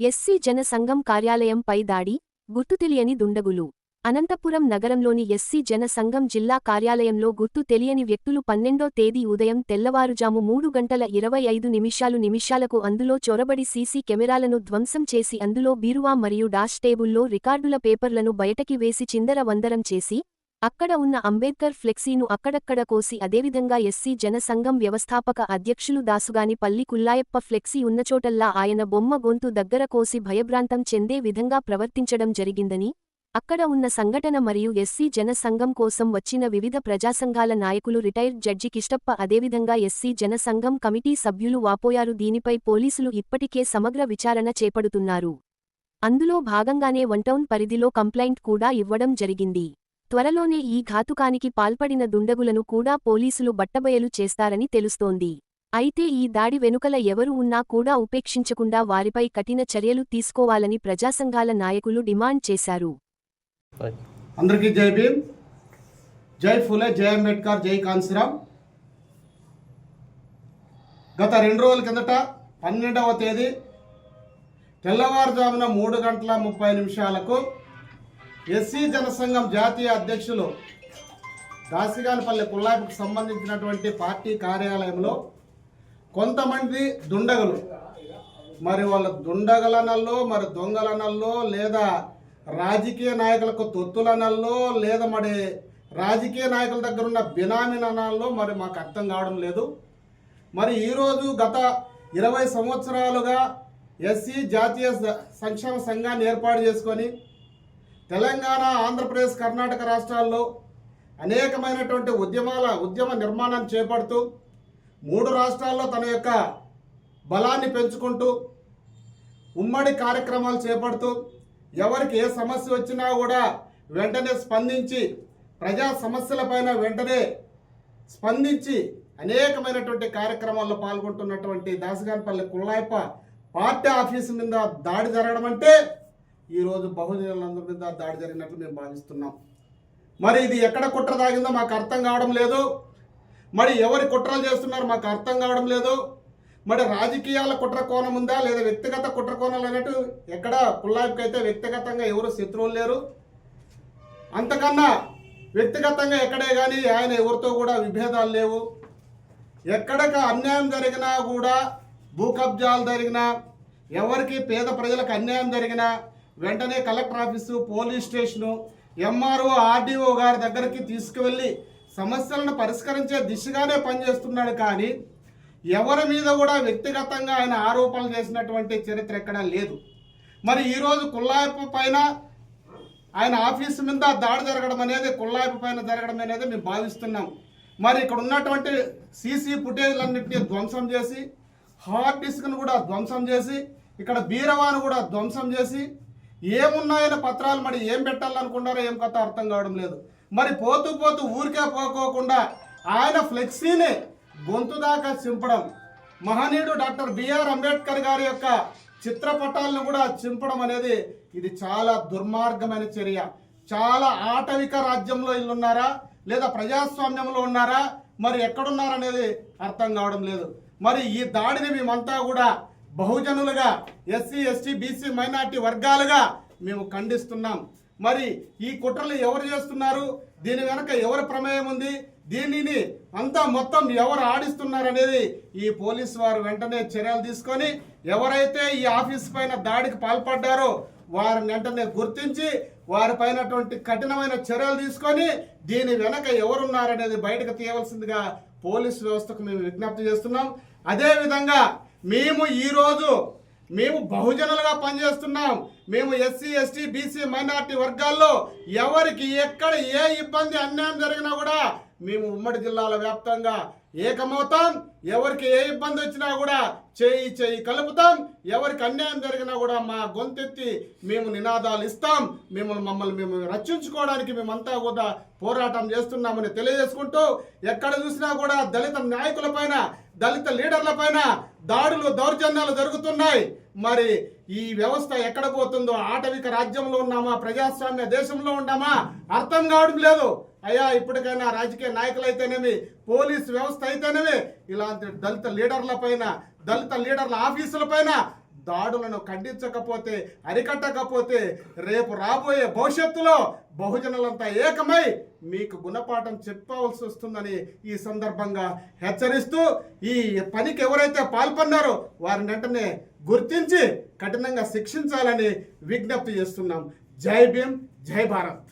SC జన సంఘం కార్యాలయంపై దాడి గుర్తు తెలియని దుండగులు. అనంతపురం నగరంలోని ఎస్సీ జన సంఘం జిల్లా కార్యాలయంలో గుర్తు తెలియని వ్యక్తులు పన్నెండో తేదీ ఉదయం తెల్లవారుజాము మూడు గంటల ఇరవై ఐదు నిమిషాలు నిమిషాలకు అందులో చొరబడి సీసీ కెమెరాలను ధ్వంసం చేసి అందులో బీరువా మరియు డాష్ టేబుల్లో రికార్డుల పేపర్లను బయటకి వేసి చిందర వందరం చేసి అక్కడ ఉన్న అంబేద్కర్ ఫ్లెక్సీను అక్కడక్కడ కోసి అదేవిధంగా ఎస్సీ జనసంఘం వ్యవస్థాపక అధ్యక్షులు దాసుగాని పల్లి కుల్లాయప్ప ఫ్లెక్సీ ఉన్నచోటల్లా ఆయన బొమ్మ గొంతు దగ్గర కోసి భయభ్రాంతం చెందే విధంగా ప్రవర్తించడం జరిగిందని అక్కడ ఉన్న సంఘటన మరియు ఎస్సీ జనసంఘం కోసం వచ్చిన వివిధ ప్రజాసంఘాల నాయకులు రిటైర్డ్ జడ్జి కిష్టప్ప అదేవిధంగా ఎస్సీ జనసంఘం కమిటీ సభ్యులు వాపోయారు. దీనిపై పోలీసులు ఇప్పటికే సమగ్ర విచారణ చేపడుతున్నారు. అందులో భాగంగానే వన్టౌన్ పరిధిలో కంప్లైంట్ కూడా ఇవ్వడం జరిగింది. త్వరలోనే ఈ ఘాతుకానికి పాల్పడిన దుండగులను కూడా పోలీసులు బట్టబయలు చేస్తారని తెలుస్తోంది. అయితే ఈ దాడి వెనుకల ఎవరు ఉన్నా కూడా ఉపేక్షించకుండా వారిపై కఠిన చర్యలు తీసుకోవాలని ప్రజాసంఘాల నాయకులు డిమాండ్ చేశారు. అందరికీ జై భీమ్. జై ఫులే జై అంబేద్కర్ జై కాన్సిరామ్. గత రెండు రోజుల కిందట పన్నెండవ తేదీ తెల్లవారుజామున మూడు గంటల ముప్పై నిమిషాలకు ఎస్సీ జనసంఘం జాతీయ అధ్యక్షులు దాసిగానపల్లి పుల్లాయికి సంబంధించినటువంటి పార్టీ కార్యాలయంలో కొంతమంది దుండగులు. మరి వాళ్ళ దుండగలనల్లో మరి దొంగలనల్లో లేదా రాజకీయ నాయకులకు తొత్తులనల్లో లేదా మరి రాజకీయ నాయకుల దగ్గర ఉన్న బినామీననాల్లో మరి మాకు అర్థం కావడం లేదు. మరి ఈరోజు గత ఇరవై సంవత్సరాలుగా ఎస్సీ జాతీయ సంక్షేమ సంఘాన్ని ఏర్పాటు చేసుకొని తెలంగాణ ఆంధ్రప్రదేశ్ కర్ణాటక రాష్ట్రాల్లో అనేకమైనటువంటి ఉద్యమాల ఉద్యమ నిర్మాణం చేపడుతూ మూడు రాష్ట్రాల్లో తన యొక్క బలాన్ని పెంచుకుంటూ ఉమ్మడి కార్యక్రమాలు చేపడుతూ ఎవరికి ఏ సమస్య వచ్చినా కూడా వెంటనే స్పందించి ప్రజా సమస్యలపైన వెంటనే స్పందించి అనేకమైనటువంటి కార్యక్రమాల్లో పాల్గొంటున్నటువంటి దాసగాన్పల్లి కుల్లాయప్ప పార్టీ ఆఫీసు మీద దాడి జరగడం అంటే ఈరోజు బహుజనులందరి మీద దాడి జరిగినట్లు మేము భావిస్తున్నాం. మరి ఇది ఎక్కడ కుట్ర దాగిందో మాకు అర్థం కావడం లేదు. మరి ఎవరి కుట్రలు చేస్తున్నారు మాకు అర్థం కావడం లేదు. మరి రాజకీయాల కుట్ర కోణం ఉందా లేదా వ్యక్తిగత కుట్ర కోణాలు అన్నట్టు ఎక్కడ పుల్లాయికి అయితే వ్యక్తిగతంగా ఎవరు శత్రువులు లేరు. అంతకన్నా వ్యక్తిగతంగా ఎక్కడే కానీ ఆయన ఎవరితో కూడా విభేదాలు లేవు. ఎక్కడక అన్యాయం జరిగినా కూడా భూ కబ్జాలు జరిగినా ఎవరికి పేద ప్రజలకు అన్యాయం జరిగినా వెంటనే collector office police station MRO RDO గారి దగ్గరికి తీసుకువెళ్ళి సమస్యలను పరిష్కరించే దిశగానే పనిచేస్తున్నాడు కానీ ఎవరి మీద కూడా వ్యక్తిగతంగా ఆయన ఆరోపణలు చేసినటువంటి చరిత్ర ఎక్కడా లేదు. మరి ఈరోజు కుల్లాయప్ప పైన ఆయన ఆఫీసు మీద దాడి జరగడం అనేది కుల్లాయప్ప పైన జరగడం అనేది మేము భావిస్తున్నాం. మరి ఇక్కడ ఉన్నటువంటి సీసీ ఫుటేజ్లన్నింటినీ ధ్వంసం చేసి హార్డ్ డిస్క్ను కూడా ధ్వంసం చేసి ఇక్కడ బీరవాను కూడా ధ్వంసం చేసి ఏమున్నాయన పత్రాలు మరి ఏం పెట్టాలనుకున్నారో ఏం కథ అర్థం కావడం లేదు. మరి పోతూ పోతూ ఊరికే పోకోకుండా ఆయన ఫ్లెక్సీని గొంతు దాకా చింపడం మహనీయుడు డాక్టర్ బిఆర్ అంబేద్కర్ గారి యొక్క చిత్రపటాలను కూడా చింపడం అనేది ఇది చాలా దుర్మార్గమైన చర్య. చాలా ఆటవిక రాజ్యంలో ఇల్లున్నారా లేదా ప్రజాస్వామ్యంలో ఉన్నారా? మరి ఎక్కడున్నారనేది అర్థం కావడం లేదు. మరి ఈ దాడిని మేమంతా కూడా బహుజనులుగా ఎస్సీ ఎస్టీ బీసీ మైనార్టీ వర్గాలుగా మేము ఖండిస్తున్నాం. మరి ఈ కుట్రలు ఎవరు చేస్తున్నారు? దీని వెనక ఎవరి ప్రమేయం ఉంది? దీనిని అంతా మొత్తం ఎవరు ఆడిస్తున్నారు అనేది ఈ పోలీసు వారు వెంటనే చర్యలు తీసుకొని ఎవరైతే ఈ ఆఫీస్ పైన దాడికి పాల్పడ్డారో వారిని వెంటనే గుర్తించి వారిపైనటువంటి కఠినమైన చర్యలు తీసుకొని దీని వెనక ఎవరున్నారనేది బయటకు తీయవలసిందిగా పోలీసు వ్యవస్థకు మేము విజ్ఞప్తి చేస్తున్నాం. అదేవిధంగా మేము ఈరోజు మేము బహుజనులుగా పనిచేస్తున్నాం. మేము ఎస్సీ ఎస్టీ బీసీ మైనార్టీ వర్గాల్లో ఎవరికి ఎక్కడ ఏ ఇబ్బంది అన్యాయం జరిగినా కూడా మేము ఉమ్మడి జిల్లాల వ్యాప్తంగా ఏకమవుతాం. ఎవరికి ఏ ఇబ్బంది వచ్చినా కూడా చేయి చేయి కలుపుతాం. ఎవరికి అన్యాయం జరిగినా కూడా మా గొంతెత్తి మేము నినాదాలు ఇస్తాం. మిమ్మల్ని మమ్మల్ని మేము రక్షించుకోవడానికి మేమంతా కూడా పోరాటం చేస్తున్నామని తెలియజేసుకుంటూ ఎక్కడ చూసినా కూడా దళిత నాయకులపైన దళిత లీడర్లపైన దాడులు దౌర్జన్యాలు జరుగుతున్నాయి. మరి ఈ వ్యవస్థ ఎక్కడ పోతుందో ఆటవిక రాజ్యంలో ఉన్నామా? ప్రజాస్వామ్య దేశంలో ఉన్నామా? అర్థం కావడం లేదు. అయ్యా ఇప్పటికైనా రాజకీయ నాయకులు అయితేనేమి పోలీస్ వ్యవస్థ అయితేనేమి ఇలాంటి దళిత లీడర్ల పైన దళిత లీడర్ల ఆఫీసుల పైన దాడులను ఖండించకపోతే అరికట్టకపోతే రేపు రాబోయే భవిష్యత్తులో బహుజనులంతా ఏకమై మీకు గుణపాఠం చెప్పవలసి వస్తుందని ఈ సందర్భంగా హెచ్చరిస్తూ ఈ పనికి ఎవరైతే పాల్పన్నారో వారిని వెంటనే గుర్తించి కఠినంగా శిక్షించాలని విజ్ఞప్తి చేస్తున్నాం. జై భీమ్ జై భారత్.